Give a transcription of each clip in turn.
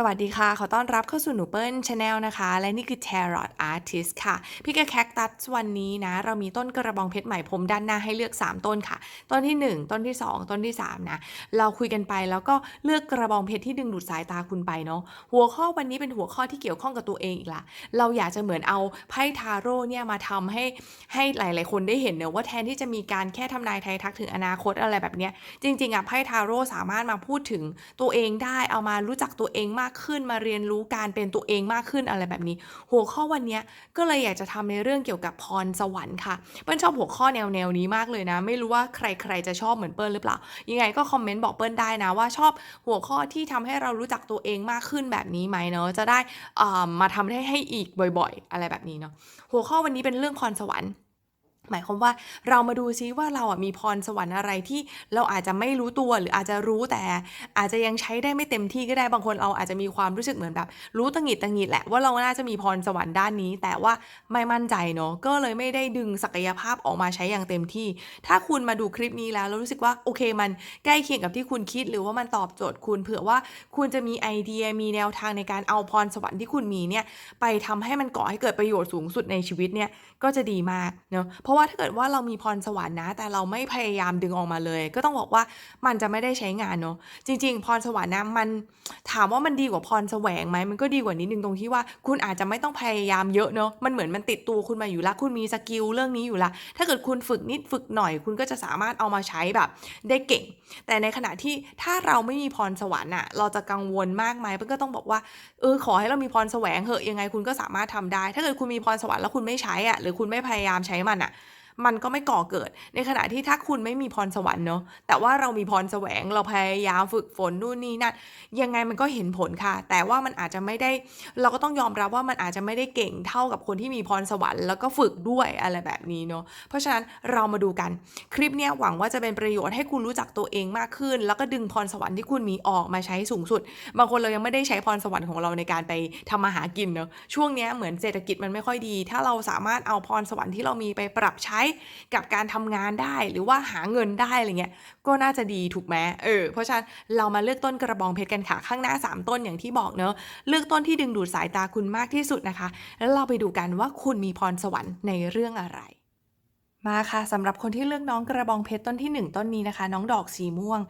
สวัสดีค่ะ ขอต้อนรับเข้าสู่หนูเปิ้ลชาแนลนะคะ และนี่คือ Tarot Artist ค่ะ พี่กระแคคตัสวันนี้นะ เรามีต้นกระบองเพชรใหม่ผมด้านหน้าให้เลือก 3 ต้นค่ะ ต้นที่ 1 ต้นที่ 2 ต้นที่ 3 นะ เราคุยกันไปแล้วก็เลือกกระบองเพชรที่ดึงดูดสายตาคุณไปเนาะ หัวข้อวันนี้เป็นหัวข้อที่เกี่ยวข้องกับตัวเองอีกละ เราอยากจะเหมือนเอาไพ่ทาโร่เนี่ยมาทำให้ให้หลาย ๆ คนได้เห็นเนอะว่าแทนที่จะมีการแค่ทำนายไทายทักถึงอนาคตอะไรแบบเนี้ย จริง ๆอะไพ่ทาโร่สามารถมาพูดถึงตัวเองได้ เอามารู้จักตัวเองมากากขึ้นมาเรียนรู้การเป็นตัวเองมากขึ้นอะไรแบบนี้ หัวข้อวันนี้ก็เลยอยากจะทำในเรื่องเกี่ยวกับพรสวรรค์ค่ะเปิ้ลชอบหัวข้อแนวแนวนี้มากเลยนะ ไม่รู้ว่าใคร ๆ จะชอบเหมือนเปิ้ลหรือเปล่า ยังไงก็คอมเมนต์บอกเปิ้ลได้นะว่าชอบหัวข้อที่ทำให้เรารู้จักตัวเองมากขึ้นแบบนี้ไหมเนาะจะได้อ่ามาทำได้ให้อีกบ่อย ๆ อะไรแบบนี้เนาะหัวข้อวันนี้เป็นเรื่องพรสวรรค์ หมายความว่าเรามาดูซิว่าเราอะมีพรสวรรค์อะไรที่เราอาจจะไม่รู้ตัวหรืออาจจะรู้แต่อาจจะยังใช้ได้ไม่เต็มที่ก็ได้บางคนเราอาจจะมีความรู้สึกเหมือนแบบ รู้ตังหิดตังหิดแหละว่าเราน่าจะมีพรสวรรค์ด้านนี้ แต่ว่าไม่มั่นใจเนาะก็เลยไม่ได้ดึงศักยภาพออกมาใช้อย่างเต็มที่ ถ้าคุณมาดูคลิปนี้แล้วแล้วรู้สึกว่าโอเคมันใกล้เคียงกับที่คุณคิดหรือว่ามันตอบโจทย์คุณเผื่อว่าคุณจะมีไอเดียมีแนวทางในการเอาพรสวรรค์ที่คุณมีเนี่ยไปทำให้มันก่อให้เกิดประโยชน์สูงสุดในชีวิตเนี่ยก็จะดีมากเนาะเพราะว่าถ้าเกิดว่าเรามีพรสวรรค์นะ แต่เราไม่พยายามดึงออกมาเลย ก็ต้องบอกว่ามันจะไม่ได้ใช้งานเนาะจริง ๆ พรสวรรค์นะมันถามว่ามันดีกว่าพรแสวงไหมมันก็ดีกว่านิดนึงตรงที่ว่า คุณอาจจะไม่ต้องพยายามเยอะเนาะมันเหมือนมันติดตัวคุณมาอยู่ล้วคุณมีสกิลเรื่องนี้อยู่ละถ้าเกิดคุณฝึกนิดฝึกหน่อย คุณก็จะสามารถเอามาใช้แบบได้เก่ง แต่ในขณะที่ถ้าเราไม่มีพรสวรรค์อะเราจะกังวลมากไหมเพื่อนก็ต้องบอกว่าเออขอให้เรามีพรแสวงเหอะยังไงคุณก็สามารถทำได้ ถ้าเกิดคุณมีพรสวรรค์แล้วคุณไม่ใช้อะหรือคุณไม่พยายามใช้มันอะ มันก็ไม่ก่อเกิด ในขณะที่ถ้าคุณไม่มีพรสวรรค์เนาะแต่ว่าเรามีพรแสวงเราพยายามฝึกฝนนู่นนี่นั่นยังไงมันก็เห็นผลค่ะ แต่ว่ามันอาจจะไม่ได้เราก็ต้องยอมรับว่ามันอาจจะไม่ได้เก่งเท่ากับคนที่มีพรสวรรค์แล้วก็ฝึกด้วยอะไรแบบนี้เนาะเพราะฉะนั้นเรามาดูกันคลิปเนี้ยหวังว่าจะเป็นประโยชน์ให้คุณรู้จักตัวเองมากขึ้น แล้วก็ดึงพรสวรรค์ที่คุณมีออกมาใช้สูงสุด บางคนเรายังไม่ได้ใช้พรสวรรค์ของเราในการไปทำมาหากินเนอะช่วงเนี้ยเหมือนเศรษฐกิจมันไม่ค่อยดี ถ้าเราสามารถเอาพรสวรรค์ที่เรามีไปปรับใช้กับการทำงานได้หรือว่าหาเงินได้อะไรเงี้ยก็น่าจะดีถูกไหมเออเพราะฉะนั้นเรามาเลือกต้นกระบองเพชรกันค่ะข้างหน้า 3 ต้นอย่างที่บอกเนอะเลือกต้นที่ดึงดูดสายตาคุณมากที่สุดนะคะ แล้วเราไปดูกันว่าคุณมีพรสวรรค์ในเรื่องอะไร มาค่ะสำหรับคนที่เลือกน้องกระบองเพชรต้นที่ 1 ต้นนี้นะคะ น้องดอกสีม่วง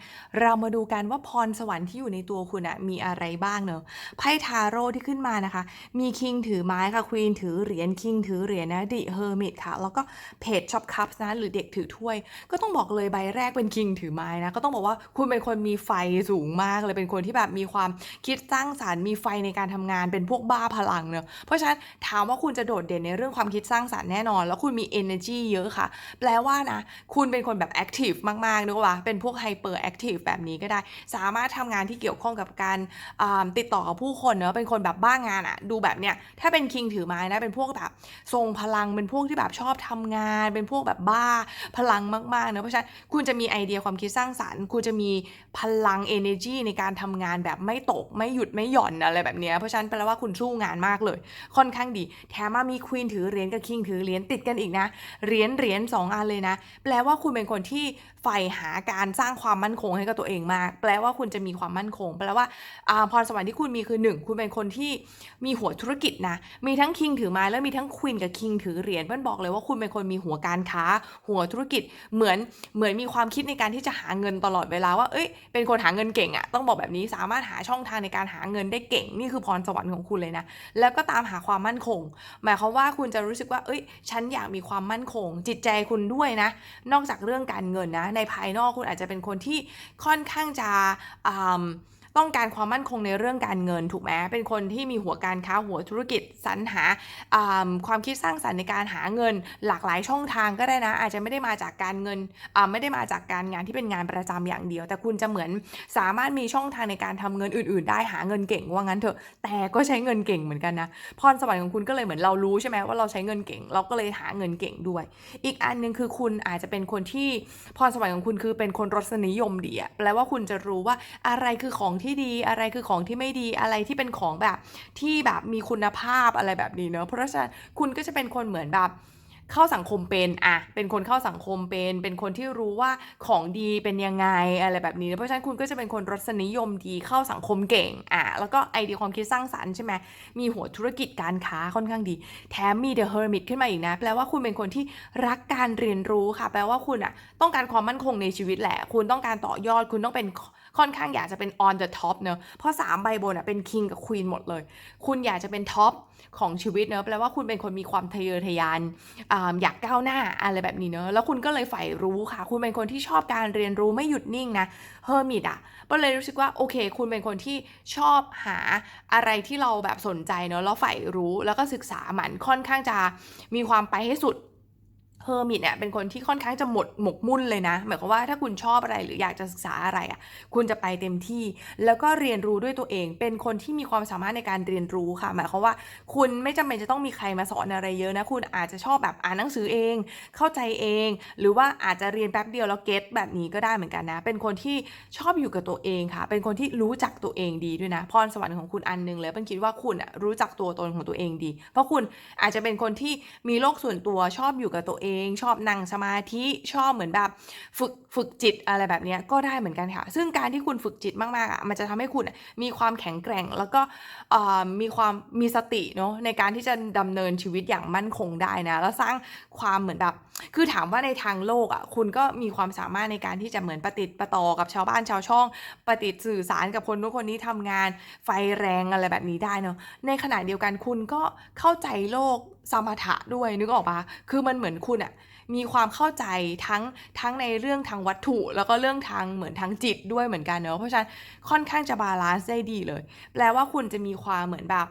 เรามาดูกันว่าพรสวรรค์ที่อยู่ในตัวคุณอะมีอะไรบ้างเนอะไพ่ทาโร่ที่ขึ้นมานะคะ มีคิงถือไม้ค่ะควีนถือเหรียญคิงถือเหรียญนะดิเฮอร์มิตค่ะ แล้วก็เพจช็อปคัพนะหรือเด็กถือถ้วย ก็ต้องบอกเลยใบแรกเป็นคิงถือไม้นะก็ต้องบอกว่าคุณเป็นคนมีไฟสูงมากเลยเป็นคนที่แบบมีความคิดสร้างสารรค์มีไฟในการทำงานเป็นพวกบ้าพลังเนอะเพราะฉะนั้นถามว่าคุณจะโดดเด่นในเรื่องความคิดสร้างสารรค์แน่นอน แล้วคุณมี energy เยอะค่ะแปลว่านะ คุณเป็นคนแบบ active มากๆนึกว่าเป็นพวก hyper active แบบนี้ก็ได้ สามารถทำงานที่เกี่ยวข้องกับการติดต่อกับผู้คนเนอะเป็นคนแบบบ้างานอะดูแบบเนี้ยถ้าเป็นคิงถือไม้นะเป็นพวกแบบทรงพลังเป็นพวกที่แบบชอบทำงาน เป็นพวกแบบบ้าพลังมากๆเนอะเพราะฉะนั้นคุณจะมีไอเดียความคิดสร้างสรรค์ คุณจะมีพลัง energy ในการทำงานแบบไม่ตกไม่หยุดไม่หย่อนอะไรแบบเนี้ยเพราะฉะนั้นแปลว่าคุณสู้งานมากเลย ค่อนข้างดี แถมมามีควีนถือเหรียญกับคิงถือเหรียญติดกันอีกนะเหรียญเหรียญสองอันเลยนะ แปลว่าคุณเป็นคนที่ใฝ่หาการสร้างความมั่นคงให้กับตัวเองมาก แปลว่าคุณจะมีความมั่นคง แปลว่าอ่าพรสวรรค์ที่คุณมีคือหนึ่งคุณเป็นคนที่มีหัวธุรกิจนะ มีทั้งคิงถือไม้แล้วมีทั้งควีนกับคิงถือเหรียญเพื่อนบอกเลยว่าคุณเป็นคนมีหัวการค้า หัวธุรกิจเหมือนเหมือนมีความคิดในการที่จะหาเงินตลอดเวลาว่าเอ้ยเป็นคนหาเงินเก่งอะต้องบอกแบบนี้สามารถหาช่องทางในการหาเงินได้เก่ง นี่คือพรสวรรค์ของคุณเลยนะ แล้วก็ตามหาความมั่นคง หมายความว่าคุณจะรู้สึกว่า เอ้ย ฉันอยากมีความมั่นคง จิตใจคุณด้วยนะ นอกจากเรื่องการเงินนะในภายนอกคุณอาจจะเป็นคนที่ค่อนข้างจะ ต้องการความมั่นคงในเรื่องการเงินถูกไหมเป็นคนที่มีหัวการค้าหัวธุรกิจสรรหาความคิดสร้างสรรค์ในการหาเงินหลากหลายช่องทางก็ได้นะ อาจจะไม่ได้มาจากการเงินไม่ได้มาจากการงานที่เป็นงานประจำอย่างเดียว แต่คุณจะเหมือนสามารถมีช่องทางในการทำเงินอื่น ๆ ได้หาเงินเก่งว่างั้นเถอะ แต่ก็ใช้เงินเก่งเหมือนกันนะพรสวรรค์ของคุณก็เลยเหมือนเรารู้ใช่ไหมว่าเราใช้เงินเก่ง เราก็เลยหาเงินเก่งด้วย อีกอันหนึ่งคือคุณอาจจะเป็นคนที่พรสวรรค์ของคุณคือเป็นคนรสนิยมดีอะแปลว่าคุณจะรู้ว่าอะไรคือของที่ดีอะไรคือของที่ไม่ดีอะไรที่เป็นของแบบที่แบบมีคุณภาพอะไรแบบนี้เนอะเพราะฉะนั้นคุณก็จะเป็นคนเหมือนแบบเข้าสังคมเป็นอะเป็นคนเข้าสังคมเป็น เป็นคนที่รู้ว่าของดีเป็นยังไงอะไรแบบนี้ เพราะฉะนั้นคุณก็จะเป็นคนรสนิยมดีเข้าสังคมเก่งอะแล้วก็ไอเดียความคิดสร้างสรรค์ใช่ไหมมีหัวธุรกิจการค้าค่อนข้างดี แถมมี The Hermit ขึ้นมาอีกนะ แปลว่าคุณเป็นคนที่รักการเรียนรู้ค่ะ แปลว่าคุณอะต้องการความมั่นคงในชีวิตแหละ คุณต้องการต่อยอด คุณต้องเป็น ค่อนข้างอยากจะเป็น on the top เนอะเพราะสามใบบนอะเป็น king กับ queen หมดเลย คุณอยากจะเป็นท็อปของชีวิตเนอะแปลว่าคุณเป็นคนมีความทะเยอทะยานอ่าอยากก้าวหน้าอะไรแบบนี้เนอะแล้วคุณก็เลยใฝ่รู้ค่ะ คุณเป็นคนที่ชอบการเรียนรู้ไม่หยุดนิ่งนะเฮอร์มิตอะก็เลยรู้สึกว่าโอเค คุณเป็นคนที่ชอบหาอะไรที่เราแบบสนใจเนอะแล้วใฝ่รู้แล้วก็ศึกษามันค่อนข้างจะมีความไปให้สุด เฮอร์มิตเนี่ยเป็นคนที่ค่อนข้างจะหมดหมกมุ่นเลยนะ หมายความว่าถ้าคุณชอบอะไรหรืออยากจะศึกษาอะไรอะคุณจะไปเต็มที่ แล้วก็เรียนรู้ด้วยตัวเอง เป็นคนที่มีความสามารถในการเรียนรู้ค่ะ หมายความว่าคุณไม่จำเป็นจะต้องมีใครมาสอนอะไรเยอะนะ คุณอาจจะชอบแบบอ่านหนังสือเอง เข้าใจเอง หรือว่าอาจจะเรียนแป๊บเดียวแล้วเก็ตแบบนี้ก็ได้เหมือนกันนะ เป็นคนที่ชอบอยู่กับตัวเองค่ะ เป็นคนที่รู้จักตัวเองดีด้วยนะ พรสวรรค์ของคุณอันหนึงเลยเป็นคิดว่าคุณรู้จักตัวตนของตัวเองดี เพราะคุณอาจจะเป็นคนที่มีโลกส่วนตัวชอบอยู่กับตัวเองชอบนั่งสมาธิชอบเหมือนแบบฝึกฝึกจิตอะไรแบบนี้ก็ได้เหมือนกันค่ะ ซึ่งการที่คุณฝึกจิตมากๆอะมันจะทำให้คุณมีความแข็งแกร่ง แล้วก็มีความมีสติเนาะในการที่จะดำเนินชีวิตอย่างมั่นคงได้นะแล้วสร้างความเหมือนแบบคือถามว่าในทางโลกอะคุณก็มีความสามารถในการที่จะเหมือนประติดประต่อกับชาวบ้านชาวช่องประติดสื่อสารกับคนนู้นคนนี้ทำงานไฟแรงอะไรแบบนี้ได้เนาะในขณะเดียวกันคุณก็เข้าใจโลก สมถะด้วยนึกออกปะคือมันเหมือนคุณอะมีความเข้าใจทั้งทั้งในเรื่องทางวัตถุ แล้วก็เรื่องทางเหมือนทางจิตด้วยเหมือนกันเนอะเพราะฉะนั้นค่อนข้างจะบาลานซ์ได้ดีเลย แปลว่าคุณจะมีความเหมือนแบบ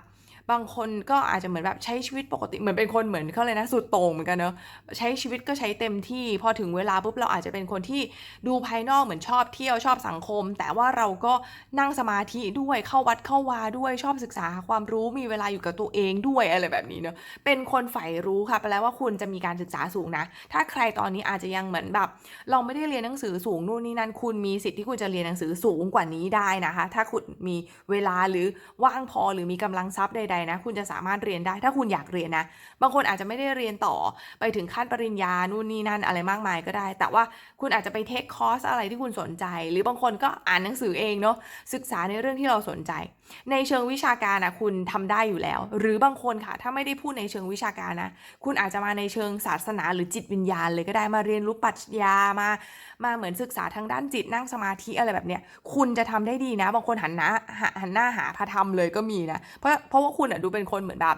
บางคนก็อาจจะเหมือนแบบใช้ชีวิตปกติเหมือนเป็นคนเหมือนเขาเลยนะสุดโต่งเหมือนกันเนอะใช้ชีวิตก็ใช้เต็มที่ พอถึงเวลาปุ๊บเราอาจจะเป็นคนที่ดูภายนอกเหมือนชอบเที่ยวชอบสังคม แต่ว่าเราก็นั่งสมาธิด้วยเข้าวัดเข้าวาด้วยชอบศึกษาความรู้มีเวลาอยู่กับตัวเองด้วยอะไรแบบนี้เนอะเป็นคนใฝ่รู้ค่ะแปลว่าคุณจะมีการศึกษาสูงนะ ถ้าใครตอนนี้อาจจะยังเหมือนแบบ เราไม่ได้เรียนหนังสือสูงนู่นนี่นั่นคุณมีสิทธิ์ที่คุณจะเรียนหนังสือสูงกว่านี้ได้นะคะ ถ้าคุณมีเวลาหรือว่างพอหรือมีกำลังทรัพย์ใดดนะ คุณจะสามารถเรียนได้ ถ้าคุณอยากเรียนนะ บางคนอาจจะไม่ได้เรียนต่อไปถึงขั้นปริญญานู่นนี่นั่นอะไรมากมายก็ได้ แต่ว่าคุณอาจจะไปเทคคอร์สอะไรที่คุณสนใจ หรือบางคนก็อ่านหนังสือเองเนาะศึกษาในเรื่องที่เราสนใจ ในเชิงวิชาการนะคุณทำได้อยู่แล้ว หรือบางคนค่ะ ถ้าไม่ได้พูดในเชิงวิชาการนะคุณอาจจะมาในเชิงศาสนาหรือจิตวิญญาณ เลยก็ได้มาเรียนรู้ปรัชญามามาเหมือนศึกษาทางด้านจิตนั่งสมาธิอะไรแบบเนี้ยคุณจะทำได้ดีนะ บางคนหันหน้าหาหันหน้าหาพระธรรมเลยก็มีนะเพราะเพราะว่าคุณอะดูเป็นคนเหมือนแบบ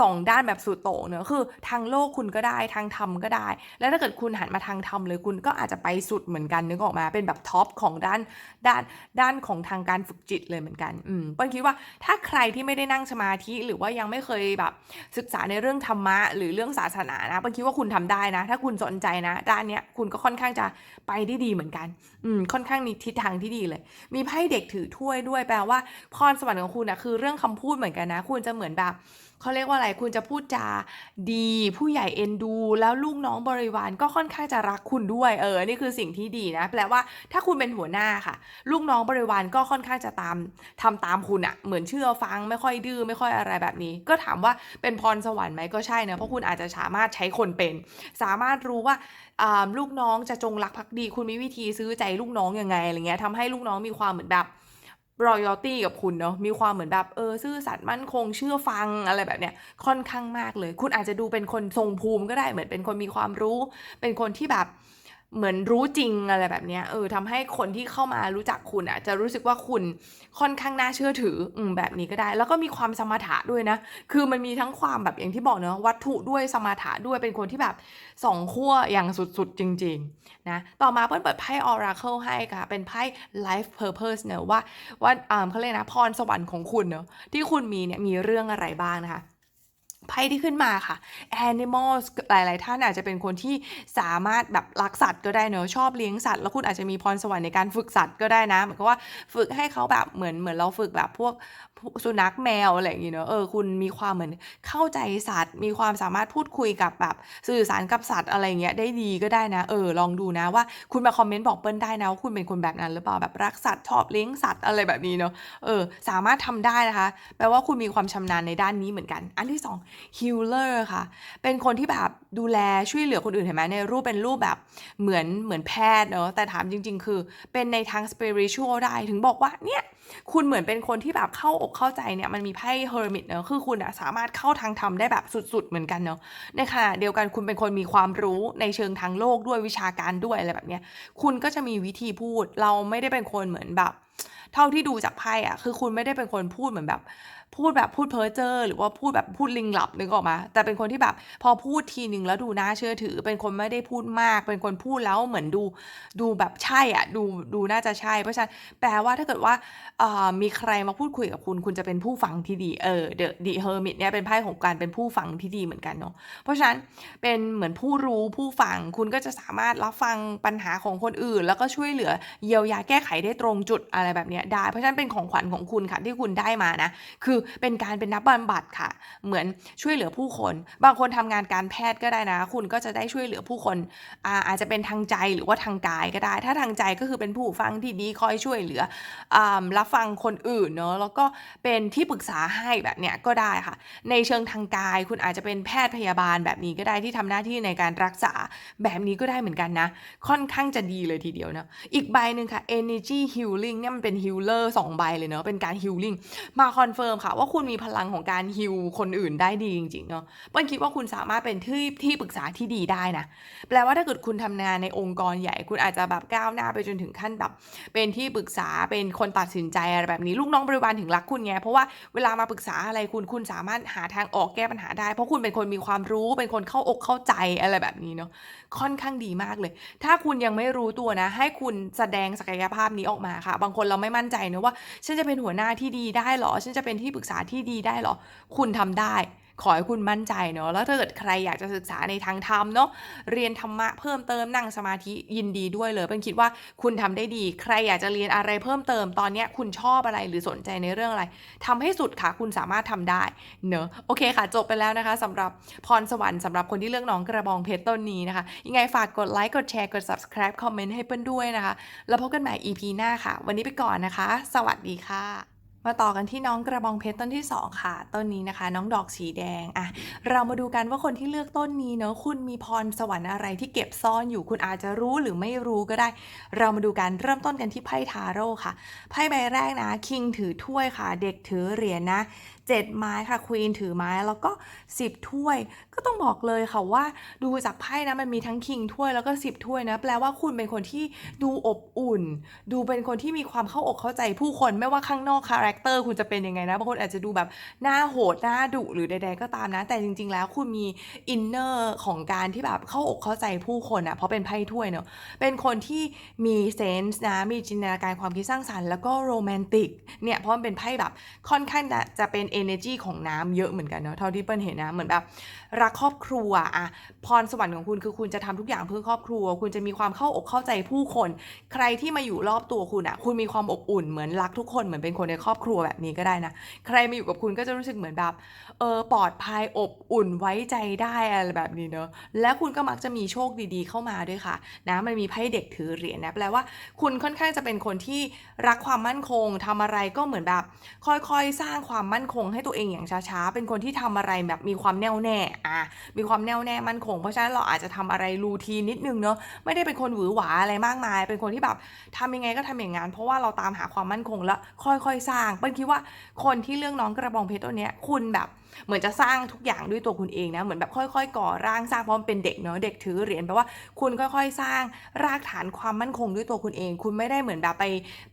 สองด้านแบบสุดโต่งเนอะคือทางโลกคุณก็ได้ทางธรรมก็ได้ แล้วถ้าเกิดคุณหันมาทางธรรมเลยคุณก็อาจจะไปสุดเหมือนกันนึกออกมาเป็นแบบท็อปของด้านด้านด้านของทางการฝึกจิตเลยเหมือนกันอืมเปิ้ลคิดว่าถ้าใครที่ไม่ได้นั่งสมาธิหรือว่ายังไม่เคยแบบศึกษาในเรื่องธรรมะ หรือเรื่องศาสนานะเปิ้ลคิดว่าคุณทำได้นะ ถ้าคุณสนใจนะ ด้านเนี้ยคุณก็ค่อนข้างจะไปได้ดีเหมือนกันอืมค่อนข้างมีทิศทางที่ดีเลย มีไพ่เด็กถือถ้วยด้วยแปลว่าพรสวรรค์ของคุณนะคือเรื่องคำพูดเหมือนกันนะ คุณจะเหมือนแบบ เขาเรียกว่าอะไรคุณจะพูดจาดี ผู้ใหญ่เอ็นดู แล้วลูกน้องบริวารก็ค่อนข้างจะรักคุณด้วย เออ นี่คือสิ่งที่ดีนะ แปลว่าถ้าคุณเป็นหัวหน้าค่ะ ลูกน้องบริวารก็ค่อนข้างจะตามทำตามคุณอะเหมือนเชื่อฟังไม่ค่อยดื้อไม่ค่อยอะไรแบบนี้ ก็ถามว่าเป็นพรสวรรค์ไหมก็ใช่นะ เพราะคุณอาจจะสามารถใช้คนเป็น สามารถรู้ว่าอ่าลูกน้องจะจงรักภักดี คุณมีวิธีซื้อใจลูกน้องยังไงอะไรเงี้ยทำให้ลูกน้องมีความเหมือนแบบ รอยตี้กับคุณเนาะมีความเหมือนแบบเออซื่อสัตย์มั่นคงเชื่อฟังอะไรแบบเนี้ยค่อนข้างมากเลย คุณอาจจะดูเป็นคนทรงภูมิก็ได้เหมือนเป็นคนมีความรู้ เป็นคนที่แบบ เหมือนรู้จริงอะไรแบบนี้เออทำให้คนที่เข้ามารู้จักคุณอะจะรู้สึกว่าคุณค่อนข้างน่าเชื่อถืออืมแบบนี้ก็ได้ แล้วก็มีความสมถะด้วยนะ คือมันมีทั้งความแบบอย่างที่บอกเนอะวัตถุด้วยสมถะด้วยเป็นคนที่แบบสองขั้วอย่างสุดๆ จริง ๆ นะ ต่อมาเปิ้ลเปิดไพ่ Oracle ให้ค่ะ เป็นไพ่ Life Purpose เนอะว่าว่าอ่าเขาเรียกนะพรสวรรค์ของคุณเนอะที่คุณมีเนี่ยมีเรื่องอะไรบ้างนะคะ ไพ่ที่ขึ้นมาค่ะ Animals หลาย ๆ ท่านอาจจะเป็นคนที่สามารถแบบรักสัตว์ก็ได้เนอะชอบเลี้ยงสัตว์ แล้วคุณอาจจะมีพรสวรรค์ในการฝึกสัตว์ก็ได้นะเหมือนกับว่าฝึกให้เขาแบบเหมือนเหมือนเราฝึกแบบพวกสุนัขแมวอะไรอย่างงี้เนอะเออคุณมีความเหมือนเข้าใจสัตว์ มีความสามารถพูดคุยกับแบบสื่อสารกับสัตว์อะไรเงี้ยได้ดีก็ได้นะเออลองดูนะว่าคุณมาคอมเมนต์บอกเปิ้ลได้นะว่าคุณเป็นคนแบบนั้นหรือเปล่าแบบรักสัตว์ชอบเลี้ยงสัตว์อะไรแบบนี้เนอะเออสามารถทำได้นะคะ แปลว่าคุณมีความชำนาญในด้านนี้เหมือนกัน อันที่สอง healer ค่ะ เป็นคนที่แบบดูแลช่วยเหลือคนอื่นเห็นไหมในรูปเป็นรูปแบบเหมือนเหมือนแพทย์เนอะแต่ถามจริง ๆ คือเป็นในทาง spiritual ได้ถึงบอกว่าเนี่ยคุณเหมือนเป็นคนที่แบบเข้าอกเข้าใจเนี่ยมันมีไพ่ hermit เนอะคือคุณอะสามารถเข้าทางธรรมได้แบบสุด ๆ เหมือนกันเนอะในขณะเดียวกันคุณเป็นคนมีความรู้ในเชิงทางโลกด้วยวิชาการด้วยอะไรแบบเนี้ยคุณก็จะมีวิธีพูดเราไม่ได้เป็นคนเหมือนแบบ เท่าที่ดูจากไพ่อะคือคุณไม่ได้เป็นคนพูดเหมือนแบบ พูดแบบพูดเพ้อเจ้อหรือว่าพูดแบบพูดลิงหลับนึกออกมา แต่เป็นคนที่แบบพอพูดทีนึงแล้วดูน่าเชื่อถือ เป็นคนไม่ได้พูดมาก เป็นคนพูดแล้วเหมือนดูดูแบบใช่อะดูดูน่าจะใช่ เพราะฉะนั้นแปลว่าถ้าเกิดว่ามีใครมาพูดคุยกับคุณ คุณจะเป็นผู้ฟังที่ดีเออ The The Hermit เนี่ยเป็นไพ่ของการเป็นผู้ฟังที่ดีเหมือนกันเนาะเพราะฉะนั้นเป็นเหมือนผู้รู้ผู้ฟังคุณก็จะสามารถรับฟังปัญหาของคนอื่น แล้วก็ช่วยเหลือเยียวยาแก้ไขได้ตรงจุดอะไรแบบนี้ได้ เพราะฉะนั้นเป็นของขวัญของคุณค่ะที่คุณได้มานะคือเป็นการเป็นนักบำบัดค่ะ เหมือนช่วยเหลือผู้คน บางคนทำงานการแพทย์ก็ได้นะ คุณก็จะได้ช่วยเหลือผู้คนอาอาจจะเป็นทางใจหรือว่าทางกายก็ได้ ถ้าทางใจก็คือเป็นผู้ฟังที่ดีคอยช่วยเหลืออรับฟังคนอื่นเนาะแล้วก็เป็นที่ปรึกษาให้แบบเนี้ยก็ได้ค่ะ ในเชิงทางกาย คุณอาจจะเป็นแพทย์พยาบาลแบบนี้ก็ได้ที่ทำหน้าที่ในการรักษาแบบนี้ก็ได้เหมือนกันนะ ค่อนข้างจะดีเลยทีเดียวนะอีกใบหนึ่งค่ะ energy healing เนี่ยมันเป็น healer สองใบเลยเนาะเป็นการ healing มาคอนเฟิร์มค่ะว่าคุณมีพลังของการฮิวคนอื่นได้ดีจริงๆเนาะเปิ้ลคิดว่าคุณสามารถเป็นที่ที่ปรึกษาที่ดีได้นะ แปลว่าถ้าเกิดคุณทำงานในองค์กรใหญ่ คุณอาจจะแบบก้าวหน้าไปจนถึงขั้นแบบ เป็นที่ปรึกษาเป็นคนตัดสินใจอะไรแบบนี้ลูกน้องบริวารถึงรักคุณไงเพราะว่าเวลามาปรึกษาอะไรคุณคุณสามารถหาทางออกแก้ปัญหาได้ เพราะคุณเป็นคนมีความรู้เป็นคนเข้าอกเข้าใจอะไรแบบนี้เนาะค่อนข้างดีมากเลย ถ้าคุณยังไม่รู้ตัวนะ ให้คุณแสดงศักยภาพนี้ออกมาค่ะ บางคนเราไม่มั่นใจนะว่า ฉันจะเป็นหัวหน้าที่ดีได้หรอฉันจะเป็นที่ปรึกึกษาที่ดีได้หรอ คุณทำได้ ขอให้คุณมั่นใจเนาะ แล้วถ้าเกิดใครอยากจะศึกษาในทางธรรมเนาะ เรียนธรรมะเพิ่มเติมนั่งสมาธิยินดีด้วยเลยเป็นคิดว่าคุณทำได้ดี ใครอยากจะเรียนอะไรเพิ่มเติม ตอนนี้คุณชอบอะไรหรือสนใจในเรื่องอะไรทำให้สุดค่ะ คุณสามารถทำได้เนอะโอเคค่ะ จบไปแล้วนะคะสำหรับพรสวรรค์สำหรับคนที่เลือกน้องกระบองเพชรต้นนี้นะคะ ยังไงฝากกดไลค์ กดแชร์ กด subscribe คอมเมนต์ให้เปิ้ลด้วยนะคะ แล้วพบกันใหม่ EP หน้าค่ะ วันนี้ไปก่อนนะคะ สวัสดีค่ะ มาต่อกันที่น้องกระบองเพชรต้นที่ 2 ค่ะ ต้นนี้นะคะ น้องดอกสีแดงอะเรามาดูกันว่าคนที่เลือกต้นนี้เนอะคุณมีพรสวรรค์อะไรที่เก็บซ่อนอยู่คุณอาจจะรู้หรือไม่รู้ก็ได้ เรามาดูกันเริ่มต้นกันที่ไพ่ทาโร่ค่ะไพ่ใบแรกนะคิงถือถ้วยค่ะ เด็กถือเหรียญนะ เจ็ดไม้ค่ะควีนถือไม้แล้วก็ 10 ถ้วย ก็ต้องบอกเลยค่ะว่าดูจากไพ่นะมันมีทั้งคิงถ้วยแล้วก็ 10 ถ้วยนะแปลว่าคุณเป็นคนที่ดูอบอุ่น ดูเป็นคนที่มีความเข้าอกเข้าใจผู้คนไม่ว่าข้างนอกคาแรคเตอร์คุณจะเป็นยังไงนะบางคนอาจจะดูแบบหน้าโหดหน้าดุหรือใดๆก็ตามนะ แต่จริง ๆ แล้วคุณมีอินเนอร์ของการที่แบบเข้าอกเข้าใจผู้คนอะเพราะเป็นไพ่ถ้วยเนอะเป็นคนที่มีเซนส์นะมีจินตนาการความคิดสร้างสรรค์แล้วก็โรแมนติกเนี่ยเพราะมันเป็นไพ่แบบค่อนข้างจะเป็น energy ของน้ำเยอะเหมือนกันเนาะเท่าที่เปิ้ลเห็นนะเหมือนแบบรักครอบครัวอะพรสวรรค์ของคุณคือคุณจะทำทุกอย่างเพื่อครอบครัว คุณจะมีความเข้าอกเข้าใจผู้คน ใครที่มาอยู่รอบตัวคุณอะคุณมีความอบอุ่นเหมือนรักทุกคนเหมือนเป็นคนในครอบครัวแบบนี้ก็ได้นะใครมาอยู่กับคุณก็จะรู้สึกเหมือนแบบเออปลอดภัยอบอุ่นไว้ใจได้อะไรแบบนี้เนอะและคุณก็มักจะมีโชคดีๆ เข้ามาด้วยค่ะนะมันมีไพ่เด็กถือเหรียญนะแปลว่าคุณค่อนข้างจะเป็นคนที่รักความมั่นคงทำอะไรก็เหมือนแบบ ค่อยๆ สร้างความมั่นคงให้ตัวเองอย่างช้าๆ เป็นคนที่ทำอะไรแบบมีความแน่วแน่อะมีความแน่วแน่มั่นคง เพราะฉะนั้นเราอาจจะทำอะไรรูทีนนิดนึงเนอะไม่ได้เป็นคนหวือหวาอะไรมากมาย เป็นคนที่แบบทำยังไงก็ทำอย่างนั้นเพราะว่าเราตามหาความมั่นคงแล้วค่อยๆสร้างเปิ้ลคิดว่าคนที่เรื่องน้องกระบองเพชรตัวเนี้ยคุณแบบ เหมือนจะสร้างทุกอย่างด้วยตัวคุณเองนะเหมือนแบบค่อย ๆ ก่อร่างสร้างเพราะมันเป็นเด็กเนาะเด็กถือเหรียญแปลว่าคุณค่อย ๆ สร้างรากฐานความมั่นคงด้วยตัวคุณเอง คุณไม่ได้เหมือนแบบไป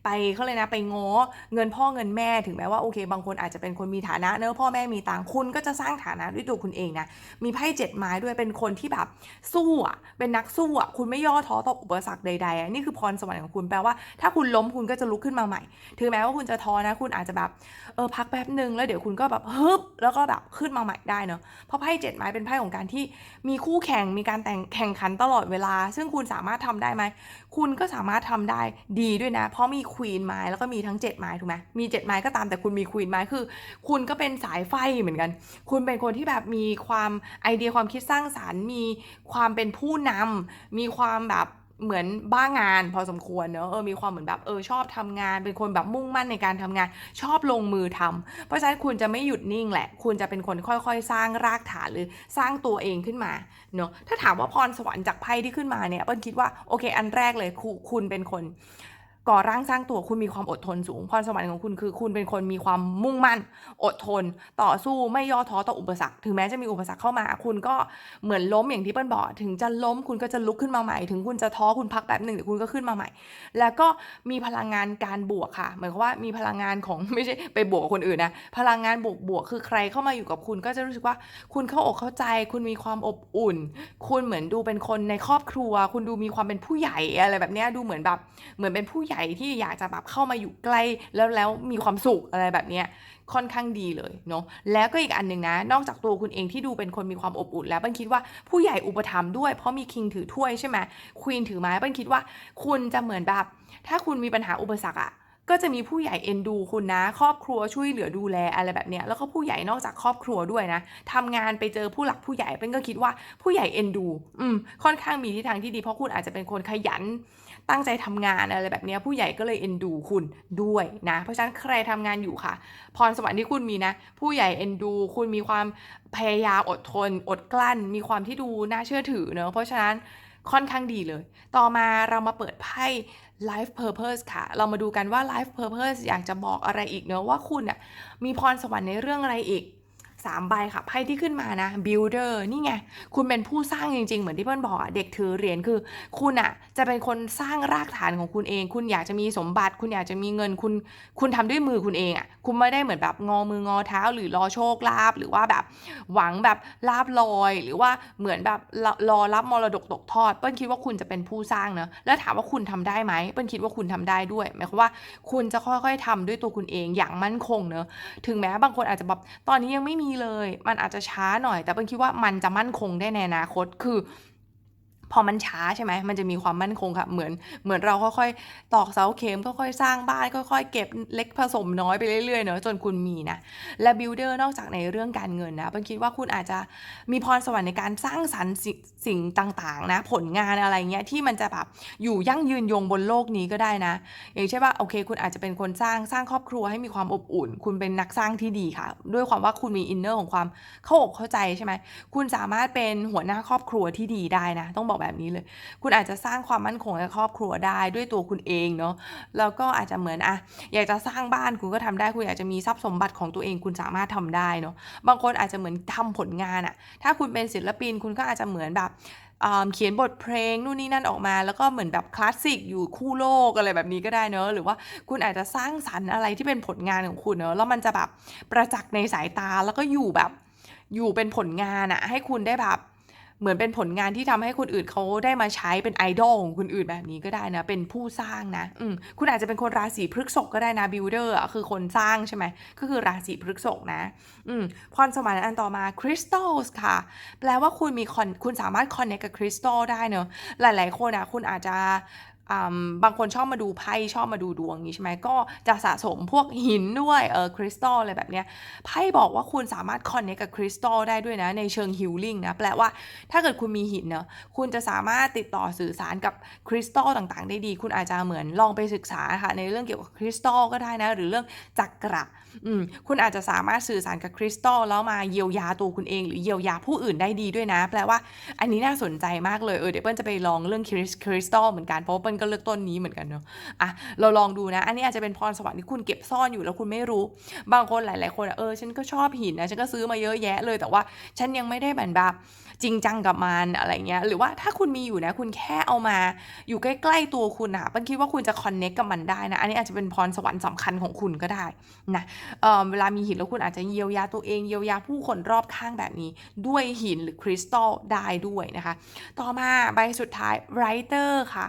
ไปเขาเลยนะไปง้อเงินพ่อเงินแม่ถึงแม้ว่าโอเค บางคนอาจจะเป็นคนมีฐานะเนอะพ่อแม่มีตังคุณก็จะสร้างฐานะด้วยตัวคุณเองนะมีไพ่เจ็ดไม้ด้วยเป็นคนที่แบบสู้อะเป็นนักสู้อะคุณไม่ย่อท้อต่ออุปสรรคใดๆอะนี่คือพรสวรรค์ของคุณแปลว่า ถ้าคุณล้มคุณก็จะลุกขึ้นมาใหม่ ถึงแม้ว่าคุณจะท้อนะ คุณอาจจะแบบเออพักแป๊บหนึ่งแล้วเดี๋ยวคุณก็แบบฮึบแล้วก็แบบขึ้นมาใหม่ได้เนอะเพราะไพ่เจ็ดไม้เป็นไพ่ของการที่มีคู่แข่งมีการแต่งแข่งขันตลอดเวลา ซึ่งคุณสามารถทำได้ไหมคุณก็สามารถทำได้ดีด้วยนะ เพราะมีควีนไม้แล้วก็มีทั้งเจ็ดไม้ถูกไหมมีเจ็ดไม้ก็ตามแต่คุณมีควีนไม้คือ คุณก็เป็นสายไฟเหมือนกัน คุณเป็นคนที่แบบมีความไอเดียความคิดสร้างสารรค์ มีความเป็นผู้นำมีความแบบ เหมือนบ้างานพอสมควรเนอะเออมีความเหมือนแบบเออชอบทำงาน เป็นคนแบบมุ่งมั่นในการทำงาน ชอบลงมือทำเพราะฉะนั้นคุณจะไม่หยุดนิ่งแหละ คุณจะเป็นคนค่อยๆ สร้างรากฐานหรือสร้างตัวเองขึ้นมาเนอะถ้าถามว่าพรสวรรค์จากไพ่ที่ขึ้นมาเนี่ยเปิ้ลคิดว่าโอเค อันแรกเลยคุคุณเป็นคน ก่อร่างสร้างตัวคุณมีความอดทนสูงพรสวรรค์ของคุณคือ คุณเป็นคนมีความมุ่งมั่น อดทน ต่อสู้ไม่ย่อท้อต่ออุปสรรคถึงแม้จะมีอุปสรรคเข้ามา คุณก็เหมือนล้มอย่างที่เปิ้ลบอกถึงจะล้มคุณก็จะลุกขึ้นมาใหม่ ถึงคุณจะท้อคุณพักแป๊บหนึ่งเดี๋ยวคุณก็ขึ้นมาใหม่ แล้วก็มีพลังงานการบวกค่ะเหมายความว่ามีพลังงานของไม่ใช่ไปบวกคนอื่นนะพลังงานบวกบวกคือใครเข้ามาอยู่กับคุณก็จะรู้สึกว่า คุณเข้าอกเข้าใจ คุณมีความอบอุ่น คุณเหมือนดูเป็นคนในครอบครัว คุณดูมีความเป็นผู้ใหญ่อะไรแบบนี้ดูเหมือนแบบเหมือนเป็นผู้ใหญ่ที่อยากจะแบบเข้ามาอยู่ใกล้แล้วแล้วมีความสุขอะไรแบบเนี้ยค่อนข้างดีเลยเนาะแล้วก็อีกอันหนึ่งนะ นอกจากตัวคุณเองที่ดูเป็นคนมีความอบอุ่นแล้วเปิ้ลคิดว่าผู้ใหญ่อุปถัมภ์ด้วยเพราะมีคิงถือถ้วยใช่ไหมควีนถือไม้เปิ้ลคิดว่าคุณจะเหมือนแบบ ถ้าคุณมีปัญหาอุปสรรคอะก็จะมีผู้ใหญ่เอ็นดูคุณนะ ครอบครัวช่วยเหลือดูแลอะไรแบบเนี้ยแล้วก็ผู้ใหญ่นอกจากครอบครัวด้วยนะทำงานไปเจอผู้หลักผู้ใหญ่เป็นก็คิดว่าผู้ใหญ่เอ็นดู อืมค่อนข้างมีทิศทางที่ดีเพราะคุณอาจจะเป็นคนขยัน ตั้งใจทำงานอะไรแบบนี้ผู้ใหญ่ก็เลยเอ็นดูคุณด้วยนะ เพราะฉะนั้นใครทำงานอยู่ค่ะ พรสวรรค์ที่คุณมีนะ ผู้ใหญ่เอ็นดู คุณมีความพยายามอดทน อดกลั้น มีความที่ดูน่าเชื่อถือเนอะเพราะฉะนั้นค่อนข้างดีเลย ต่อมาเรามาเปิดไพ่ life purpose ค่ะ เรามาดูกันว่า life purpose อยากจะบอกอะไรอีกเนอะว่าคุณอะมีพรสวรรค์ในเรื่องอะไรอีก สามใบค่ะไพ่ที่ขึ้นมานะ builder นี่ไง คุณเป็นผู้สร้างจริง ๆ เหมือนที่เพื่อนบอกอะเด็กถือเหรียญคือ คุณอะจะเป็นคนสร้างรากฐานของคุณเอง คุณอยากจะมีสมบัติ คุณอยากจะมีเงินคุณคุณทำด้วยมือคุณเองอะคุณไม่ได้เหมือนแบบงอมืองอเท้า หรือรอโชคลาภหรือว่าแบบหวังแบบลาบลอย หรือว่าเหมือนแบบรอรับมรดกตกทอด เปิ้ลคิดว่าคุณจะเป็นผู้สร้างเนอะแล้วถามว่าคุณทำได้ไหมเปิ้ลคิดว่าคุณทำได้ด้วยหมายความว่าคุณจะค่อยๆทำด้วยตัวคุณเองอย่างมั่นคงเนอะถึงแม้บางคนอาจจะแบบตอนนี้ยังไม่มีเลย มันอาจจะช้าหน่อย แต่เปิ้ลคิดว่ามันจะมั่นคงได้ในอนาคต คือ พอมันช้าใช่ไหม มันจะมีความมั่นคงค่ะ เหมือน เหมือนเราค่อยๆ ตอกเสาเข็ม ค่อยๆ สร้างบ้าน ค่อยๆ เก็บเล็กผสมน้อยไปเรื่อยๆ เนอะจนคุณมีนะ และบิลเดอร์นอกจากในเรื่องการเงินนะเปิ้ลคิดว่าคุณอาจจะมีพรสวรรค์ในการสร้างสรรค์สิสิ่งต่างๆ นะ ผลงานอะไรเงี้ยที่มันจะแบบอยู่ยั่งยืนยงบนโลกนี้ก็ได้นะ อย่างเช่นว่าโอเค คุณอาจจะเป็นคนสร้าง สร้างครอบครัวให้มีความอบอุ่น คุณเป็นนักสร้างที่ดีค่ะ ด้วยความว่าคุณมีอินเนอร์ของความเข้าอกเข้าใจใช่ไหม คุณสามารถเป็นหัวหน้าครอบครัวที่ดีได้นะ ต้องบอกแบบนี้เลย คุณอาจจะสร้างความมั่นคงในครอบครัวได้ด้วยตัวคุณเองเนาะแล้วก็อาจจะเหมือนอะอยากจะสร้างบ้านคุณก็ทำได้คุณอยากจะมีทรัพย์สมบัติของตัวเองคุณสามารถทำได้เนาะบางคนอาจจะเหมือนทำผลงานอะถ้าคุณเป็นศิลปินคุณก็อาจจะเหมือนแบบเขียนบทเพลงนู่นนี่นั่นออกมา แล้วก็เหมือนแบบคลาสสิกอยู่คู่โลกอะไรแบบนี้ก็ได้เนอะหรือว่าคุณอาจจะสร้างสรรค์อะไรที่เป็นผลงานของคุณเนอะแล้วมันจะแบบประจักษ์ในสายตาแล้วก็อยู่แบบอยู่เป็นผลงานอะให้คุณได้แบบ เหมือนเป็นผลงานที่ทำให้คนอื่นเขาได้มาใช้เป็นไอดอลของคนอื่นแบบนี้ก็ได้นะ เป็นผู้สร้างนะอืมคุณอาจจะเป็นคนราศีพฤกษกก็ได้นะบิลเดอร์คือคนสร้างใช่ไหมก็คือราศีพฤกษกนะอืมพรสวรรค์อันต่อมาคริสตัลส์ค่ะ แปลว่าคุณมีคอนคุณสามารถคอนเนคกับคริสตัลได้เนอะหลาย ๆ คนอะคุณอาจจะ บางคนชอบมาดูไพ่ชอบมาดูดวงอย่างนี้ใช่ไหมก็จะสะสมพวกหินด้วยเออคริสตัลอะไรแบบเนี้ยไพ่บอกว่าคุณสามารถคอนเนคกับคริสตัลได้ด้วยนะ ในเชิงฮิลลิ่งนะแปลว่าถ้าเกิดคุณมีหินเนอะคุณจะสามารถติดต่อสื่อสารกับคริสตัลต่างๆ ได้ดี คุณอาจจะเหมือนลองไปศึกษาค่ะในเรื่องเกี่ยวกับคริสตัลก็ได้นะ หรือเรื่องจักระ อืมคุณอาจจะสามารถสื่อสารกับคริสตัลแล้วมาเยียวยาตัวคุณเองหรือเยียวยาผู้อื่นได้ดีด้วยนะ แปลว่าอันนี้น่าสนใจมากเลยเออเดี๋ยวเปิ้ลจะไปลองเรื่องคริสคริสตัลเหมือนกันเพราะว่าเปิ้ลก็เลือกต้นนี้เหมือนกันเนาะอะเราลองดูนะ อันนี้อาจจะเป็นพรสวรรค์ที่คุณเก็บซ่อนอยู่แล้วคุณไม่รู้ บางคนหลาย ๆ คนเออฉันก็ชอบหินนะฉันก็ซื้อมาเยอะแยะเลยแต่ว่าฉันยังไม่ได้เหมือนแบบ จริงจังกับมันอะไรเงี้ยหรือว่าถ้าคุณมีอยู่นะคุณแค่เอามาอยู่ใกล้ ๆ ตัวคุณอะเปิ้ลคิดว่าคุณจะคอนเน็กกับมันได้นะอันนี้อาจจะเป็นพรสวรรค์สำคัญของคุณก็ได้นะเเวลามีหินแล้วคุณอาจจะเยียวยาตัวเองเยียวยาผู้คนรอบข้างแบบนี้ ด้วยหินหรือคริสตัลได้ด้วยนะคะ ต่อมาใบสุดท้าย writer ค่ะ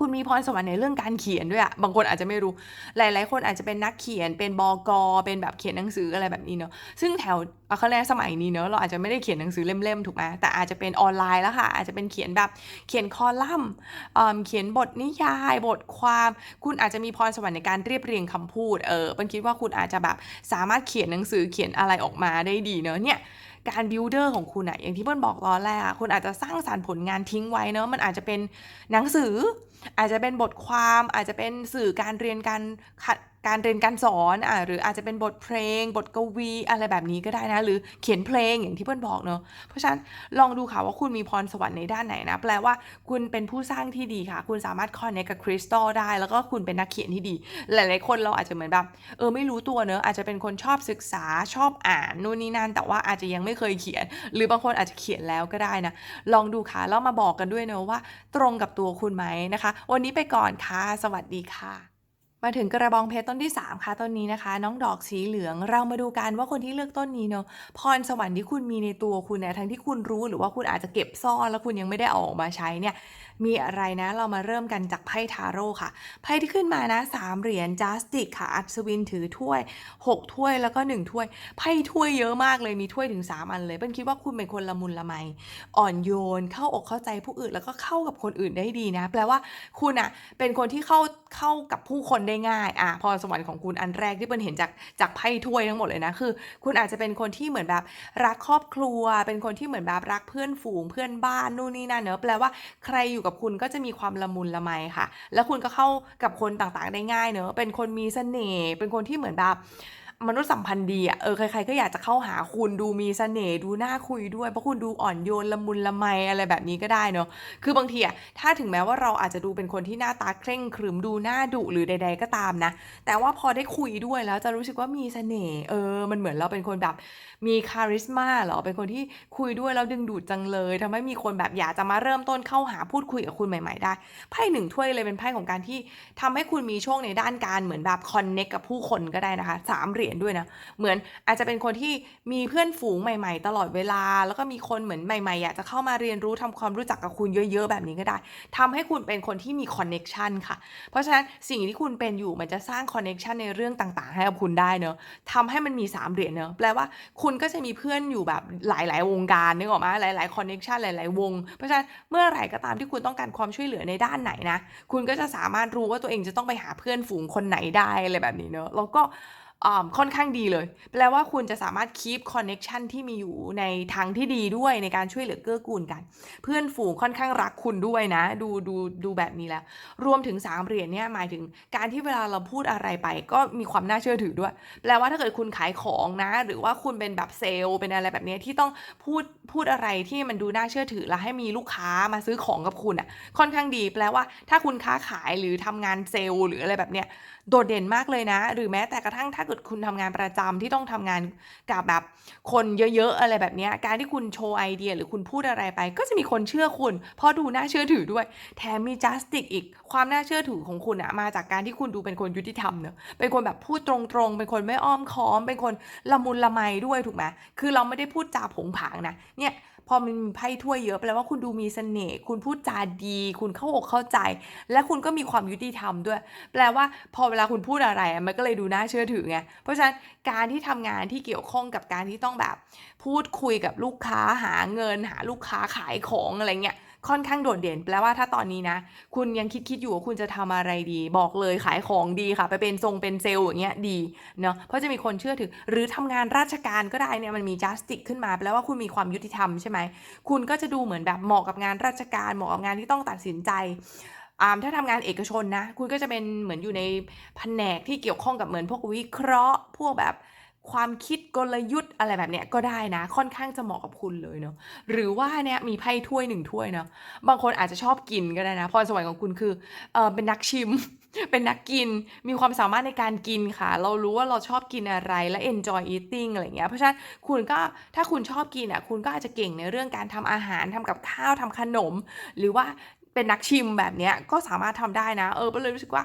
คุณมีพรสวรรค์ในเรื่องการเขียนด้วยอะบางคนอาจจะไม่รู้ หลาย ๆ คนอาจจะเป็นนักเขียน เป็นบอกอเป็นแบบเขียนหนังสืออะไรแบบนี้เนาะ ซึ่งแถวเอาเขาเรียกสมัยนี้เนาะเราอาจจะไม่ได้เขียนหนังสือเล่มๆถูกไหมแต่อาจจะเป็นออนไลน์แล้วค่ะ อาจจะเป็นเขียนแบบเขียนคอลัมน์เขียนบทนิยาย บทความ คุณอาจจะมีพรสวรรค์ในการเรียบเรียงคำพูดเออเป็นคิดว่าคุณอาจจะแบบสามารถเขียนหนังสือเขียนอะไรออกมาได้ดีเนาะเนี่ยการบิวเดอร์ของคุณอะอย่างที่เปิ้ลบอกตอนแรกอะคุณอาจจะสร้างสารรค์ผลงานทิ้งไว้เนอะมันอาจจะเป็นหนังสือ อาจจะเป็นบทความ อาจจะเป็นสื่อการเรียนการขะ การเรียนการสอนอ่าหรืออาจจะเป็นบทเพลง บทกวีอะไรแบบนี้ก็ได้นะ หรือเขียนเพลงอย่างที่เพื่อนบอกเนอะเพราะฉะนั้นลองดูค่ะว่าคุณมีพรสวรรค์ในด้านไหนนะ แปลว่าคุณเป็นผู้สร้างที่ดีค่ะ คุณสามารถคอนเนคกับคริสตัลได้ แล้วก็คุณเป็นนักเขียนที่ดี หลาย ๆ คนเราอาจจะเหมือนแบบเออไม่รู้ตัวเนอะอาจจะเป็นคนชอบศึกษาชอบอ่านนู่นนี่นั่นแต่ว่าอาจจะยังไม่เคยเขียน หรือบางคนอาจจะเขียนแล้วก็ได้นะ ลองดูค่ะแล้วมาบอกกันด้วยเนอะว่า ตรงกับตัวคุณไหมนะคะ วันนี้ไปก่อนค่ะ สวัสดีค่ะ มาถึงกระบองเพชรต้นที่ 3 ค่ะต้นนี้นะคะ น้องดอกสีเหลืองเรามาดูกันว่าคนที่เลือกต้นนี้เนาะพรสวรรค์ที่คุณมีในตัวคุณเนี่ยทั้งที่คุณรู้หรือว่าคุณอาจจะเก็บซ่อนแล้วคุณยังไม่ได้เอาออกมาใช้เนี่ยมีอะไรนะเรามาเริ่มกันจากไพ่ทาโร่ค่ะไพ่ที่ขึ้นมานะสามเหรียญจัสติกค่ะอัศวินถือถ้วย 6 ถ้วยแล้วก็ 1 ถ้วยไพ่ถ้วยเยอะมากเลยมีถ้วยถึง 3 อันเลยเป็นคิดว่าคุณเป็นคนละมุนละไมอ่อนโยน เข้าอกเข้าใจผู้อื่นแล้วก็เข้ากับคนอื่นได้ดีนะ แปลว่าคุณอะเป็นคนที่เข้าเข้ากับผู้คนได้ง่ายอะพรสวรรค์ของคุณอันแรกที่เปิ้ลเห็นจากจากไพ่ถ้วยทั้งหมดเลยนะคือ คุณอาจจะเป็นคนที่เหมือนแบบรักครอบครัว เป็นคนที่เหมือนแบบรักเพื่อนฝูงเพื่อนบ้านนู่นนี่นั่นเนอะแปลว่าใครอยู่กับคุณก็จะมีความละมุนละไมค่ะ แล้วคุณก็เข้ากับคนต่างๆได้ง่ายเนอะเป็นคนมีเสน่ห์เป็นคนที่เหมือนแบบ มนุษยสัมพันธ์ดีอะเออใครๆก็อยากจะเข้าหาคุณดูมีเสน่ห์ดูน่าคุยด้วยเพราะคุณดูอ่อนโยนละมุนละไมอะไรแบบนี้ก็ได้เนอะคือบางทีอะถ้าถึงแม้ว่าเราอาจจะดูเป็นคนที่หน้าตาเคร่งครึมดูหน้าดุหรือใด ๆก็ตามนะ แต่ว่าพอได้คุยด้วยแล้วจะรู้สึกว่ามีเสน่ห์เออ มันเหมือนเราเป็นคนแบบมีคาริสมาหรอเป็นคนที่คุยด้วยแล้วดึงดูดจังเลยทำให้มีคนแบบอยากจะมาเริ่มต้นเข้าหาพูดคุยกับคุณใหม่ ๆ ได้ไพ่หนึ่งถ้วยเลยเป็นไพ่ของการที่ทำให้คุณมีช่วงในด้านการเหมือนแบบคอนเน็กกับผู้คนก็ได้นะคะสามเหรียญด้วยนะ เหมือนอาจจะเป็นคนที่มีเพื่อนฝูงใหม่ ๆ ตลอดเวลา แล้วก็มีคนเหมือนใหม่ๆอยากจะเข้ามาเรียนรู้ทำความรู้จักกับคุณเยอะๆ แบบนี้ก็ได้ทำให้คุณเป็นคนที่มีคอนเน็กชันค่ะ เพราะฉะนั้นสิ่งที่คุณเป็นอยู่มันจะสร้างคอนเน็กชันในเรื่องต่างๆ ให้กับคุณได้เนอะทำให้มันมี3เหรียญเนอะแปลว่าคุณก็จะมีเพื่อนอยู่แบบหลาย ๆ วงการนึกออกไหมหลายๆคอนเน็กชันหลาย ๆ วง เพราะฉะนั้นเมื่อไหร่ก็ตามที่คุณต้องการความช่วยเหลือในด้านไหนนะ คุณก็จะสามารถรู้ว่าตัวเองจะต้องไปหาเพื่อนฝูงคนไหนได้อะไรแบบนี้เนอะแล้วก็ ค่อนข้างดีเลย แปลว่าคุณจะสามารถคีปคอนเน็ชันที่มีอยู่ในทางที่ดีด้วยในการช่วยเหลือเกื้อกูลกัน เพื่อนฝูงค่อนข้างรักคุณด้วยนะ ดูดูดูแบบนี้แล้ว รวมถึง 3 เหรียญเนี่ยหมายถึงการที่เวลาเราพูดอะไรไป ก็มีความน่าเชื่อถือด้วย แปลว่าถ้าเกิดคุณขายของนะ หรือว่าคุณเป็นแบบเซลล์เป็นอะไรแบบนี้ที่ต้องพูดพูดอะไรที่มันดูน่าเชื่อถือแล้วให้มีลูกค้ามาซื้อของกับคุณอะค่อนข้างดี แปลว่าถ้าคุณค้าขายหรือทำงานเซลล์หรืออะไรแบบเนี้ย โดดเด่นมากเลยนะ หรือแม้แต่กระทั่งถ้าเกิดคุณทำงานประจำที่ต้องทำงานกับแบบคนเยอะๆอะไรแบบนี้การที่คุณโชว์ไอเดียหรือคุณพูดอะไรไป ก็จะมีคนเชื่อคุณ เพราะดูน่าเชื่อถือด้วย แถมมีจัสติกอีกความน่าเชื่อถือของคุณอะมาจากการที่คุณดูเป็นคนยุติธรรมเนอะเป็นคนแบบพูดตรงๆ เป็นคนไม่อ้อมค้อม เป็นคนละมุนละไมด้วยถูกไหมคือเราไม่ได้พูดจาผงผางนะเนี่ยพอมันมีไพ่ถ้วยเยอะแปลว่าคุณดูมีเสน่ห์คุณพูดจาดี คุณเข้าอกเข้าใจ และคุณก็มีความยุติธรรมด้วย แปลว่าพอเวลาคุณพูดอะไรอะมันก็เลยดูน่าเชื่อถือไงเพราะฉะนั้นการที่ทำงานที่เกี่ยวข้องกับการที่ต้องแบบ พูดคุยกับลูกค้าหาเงิน หาลูกค้าขายของอะไรเงี้ย ค่อนข้างโดดเด่นแปลว่าถ้าตอนนี้นะ คุณยังคิดคิดอยู่ว่าคุณจะทำอะไรดี บอกเลยขายของดีค่ะ ไปเป็นทรงเป็นเซลล์อย่างเงี้ยดีเนาะเพราะจะมีคนเชื่อถือ หรือทำงานราชการก็ได้เนี่ยมันมีจัสติกขึ้นมาแปลว่าคุณมีความยุติธรรมใช่ไหมคุณก็จะดูเหมือนแบบเหมาะกับงานราชการเหมาะกับงานที่ต้องตัดสินใจอ่าถ้าทำงานเอกชนนะ คุณก็จะเป็นเหมือนอยู่ในแผนกที่เกี่ยวข้องกับเหมือนพวกวิเคราะห์ พวกแบบ ความคิดกลยุทธ์อะไรแบบเนี้ยก็ได้นะ ค่อนข้างจะเหมาะกับคุณเลยเนาะหรือว่าเนี่ยมีไพ่ถ้วยหนึ่งถ้วยเนาะบางคนอาจจะชอบกินก็ได้นะพรสวรรค์ของคุณคือเออเป็นนักชิม เป็นนักกิน มีความสามารถในการกินค่ะ เรารู้ว่าเราชอบกินอะไรและ enjoy eating อะไรเงี้ยเพราะฉะนั้นคุณก็ถ้าคุณชอบกินอะคุณก็อาจจะเก่งในเรื่องการทำอาหารทำกับข้าวทำขนม หรือว่าเป็นนักชิมแบบเนี้ยก็สามารถทำได้นะ เออก็เลยรู้สึกว่า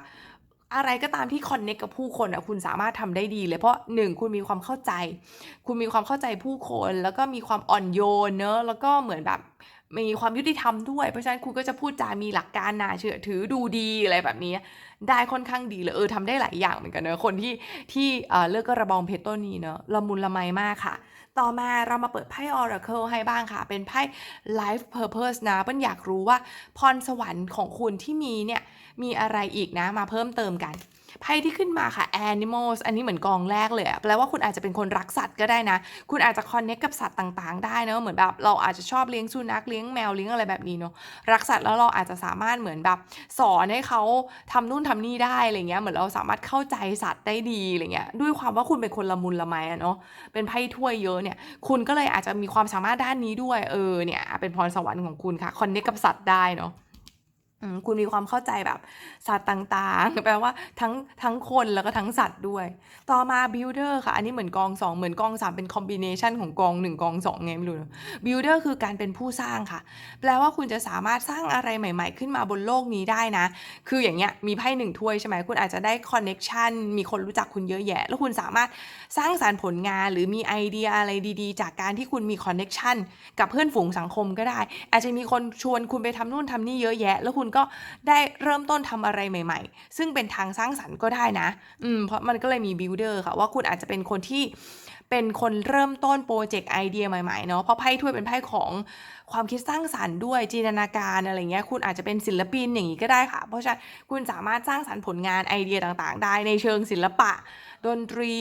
อะไรก็ตามที่คอนเน c t กับผู้คนอะคุณสามารถทำได้ดีเลยเพราะหนึ่งคุณมีความเข้าใจ คุณมีความเข้าใจผู้คน แล้วก็มีความอ่อนโยนเนอะแล้วก็เหมือนแบบมีความยุติธรรมด้วย เพราะฉะนั้นคุณก็จะพูดจามีหลักการน่าเชื่อถือดูดีอะไรแบบนี้ ได้ค่อนข้างดีเลยเออทำได้หลายอย่างเหมือนกันเนอะคนที่ที่เออเลือกกระบองเพชรต้นนี้เนอะละมุนละไมมากค่ะ ต่อมาเรามาเปิดไพ่ Oracle ให้บ้างค่ะ เป็นไพ่ Life Purpose นะเปิ้ลอยากรู้ว่าพรสวรรค์ของคุณที่มีเนี่ย มีอะไรอีกนะมาเพิ่มเติมกันไพ่ที่ขึ้นมาค่ะ animals อันนี้เหมือนกองแรกเลยแปลว่าคุณอาจจะเป็นคนรักสัตว์ก็ได้นะ คุณอาจจะ connect กับสัตว์ต่างๆ ได้นะเหมือนแบบเราอาจจะชอบเลี้ยงสุนัขเลี้ยงแมวเลี้ยงอะไรแบบนี้เนอะรักสัตว์แล้วเราอาจจะสามารถเหมือนแบบสอนให้เขาทำนู่นทำนี่ได้อะไรเงี้ยเหมือนเราสามารถเข้าใจสัตว์ได้ดีอะไรเงี้ยด้วยความว่าคุณเป็นคนละมุนละไมอะเนาะเป็นไพ่ถ้วยเยอะเนี่ย คุณก็เลยอาจจะมีความสามารถด้านนี้ด้วยเออเนี่ยเป็นพรสวรรค์ของคุณค่ะ connect กับสัตว์ได้เนาะ คุณมีความเข้าใจแบบสัตว์ต่างๆ แปลว่าทั้งทั้งคนแล้วก็ทั้งสัตว์ด้วย ต่อมา builder ค่ะ อันนี้เหมือนกอง 2 เหมือนกอง 3 เป็น combination ของกอง 1 กอง 2 ไงไม่รู้นะ builder คือการเป็นผู้สร้างค่ะ แปลว่าคุณจะสามารถสร้างอะไรใหม่ๆ ขึ้นมาบนโลกนี้ได้นะ คืออย่างเงี้ยมีไพ่หนึ่งถ้วยใช่ไหมคุณอาจจะได้ connection มีคนรู้จักคุณเยอะแยะ แล้วคุณสามารถสร้างสารรค์ผลงานหรือมีไอเดียอะไรดีๆ จากการที่คุณมี connection กับเพื่อนฝูงสังคมก็ได้ อาจจะมีคนชวนคุณไปทำนู่นทำนี่เยอะแยะ แล้วคุณก็ได้เริ่มต้นทำอะไรใหม่ ๆ ซึ่งเป็นทางสร้างสรรค์ก็ได้นะ อืมเพราะมันก็เลยมี builder ค่ะว่าคุณอาจจะเป็นคนที่เป็นคนเริ่มต้นโปรเจกต์ไอเดียใหม่ๆเนาะเพราะไพ่ถ้วยเป็นไพ่ของความคิดสร้างสรรค์ด้วยจินตนาการอะไรเงี้ยคุณอาจจะเป็นศิลปินอย่างนี้ก็ได้ค่ะ เพราะฉะนั้นคุณสามารถสร้างสรรค์ผลงานไอเดียต่างๆ ได้ในเชิงศิลปะ ดนตรี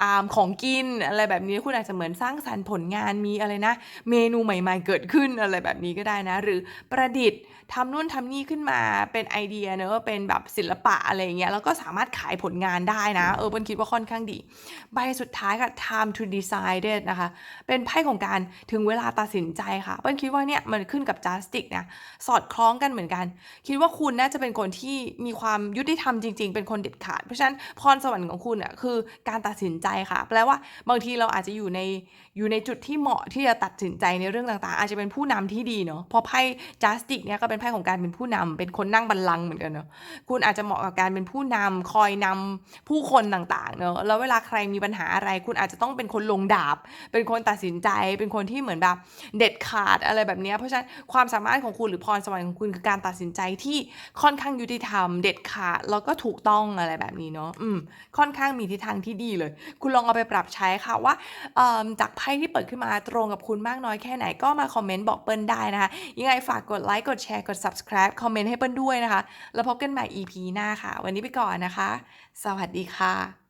อของกินอะไรแบบนี้คุณอาจจะเหมือนสร้างสรรค์ผลงานมีอะไรนะ เมนูใหม่ ๆ เกิดขึ้นอะไรแบบนี้ก็ได้นะ หรือประดิษฐ์ ทำนู่นทำนี่ขึ้นมาเป็นไอเดียเนอะเป็นแบบศิลปะอะไรอย่างเงี้ยแล้วก็สามารถขายผลงานได้นะ เออเปิ้ลคิดว่าค่อนข้างดี ใบสุดท้ายค่ะ time to decide นะคะ เป็นไพ่ของการถึงเวลาตัดสินใจค่ะเปิ้ลคิดว่าเนี่ยมันขึ้นกับ justice นะสอดคล้องกันเหมือนกัน คิดว่าคุณน่าจะเป็นคนที่มีความยุติธรรมจริง ๆ เป็นคนเด็ดขาด เพราะฉะนั้นพรสวรรค์ของคุณอะคือการตัดสินใจค่ะ แปลว่าบางทีเราอาจจะอยู่ในอยู่ในจุดที่เหมาะที่จะตัดสินใจในเรื่องต่างๆ อาจจะเป็นผู้นำที่ดีเนาะพราะไพ่ justice เนี่ยก็เป็นไพ่ของการเป็นผู้นำเป็นคนนั่งบัลลังก์เหมือนกันเนาะคุณอาจจะเหมาะกับการเป็นผู้นำคอยนำผู้คนต่างๆเนอะแล้วเวลาใครมีปัญหาอะไร คุณอาจจะต้องเป็นคนลงดาบ เป็นคนตัดสินใจ เป็นคนที่เหมือนแบบเด็ดขาดอะไรแบบนี้เพราะฉะนั้นความสามารถของคุณหรือพรสวรรค์ของคุณคือการตัดสินใจที่ค่อนข้างยุติธรรม เด็ดขาดแล้วก็ถูกต้องอะไรแบบนี้เนาะอืมค่อนข้างมีทิศทางที่ดีเลย คุณลองเอาไปปรับใช้ค่ะว่าจากไพ่ที่เปิดขึ้นมาตรงกับคุณมากน้อยแค่ไหนก็มาคอมเมนต์บอกเปิ้ลได้นะคะยังไงฝากกดไลค์กดแชร์กด subscribe คอมเมนต์ให้เปิ้ลด้วยนะคะ แล้วพบกันใหม่ EP หน้าค่ะ วันนี้ไปก่อนนะคะ สวัสดีค่ะ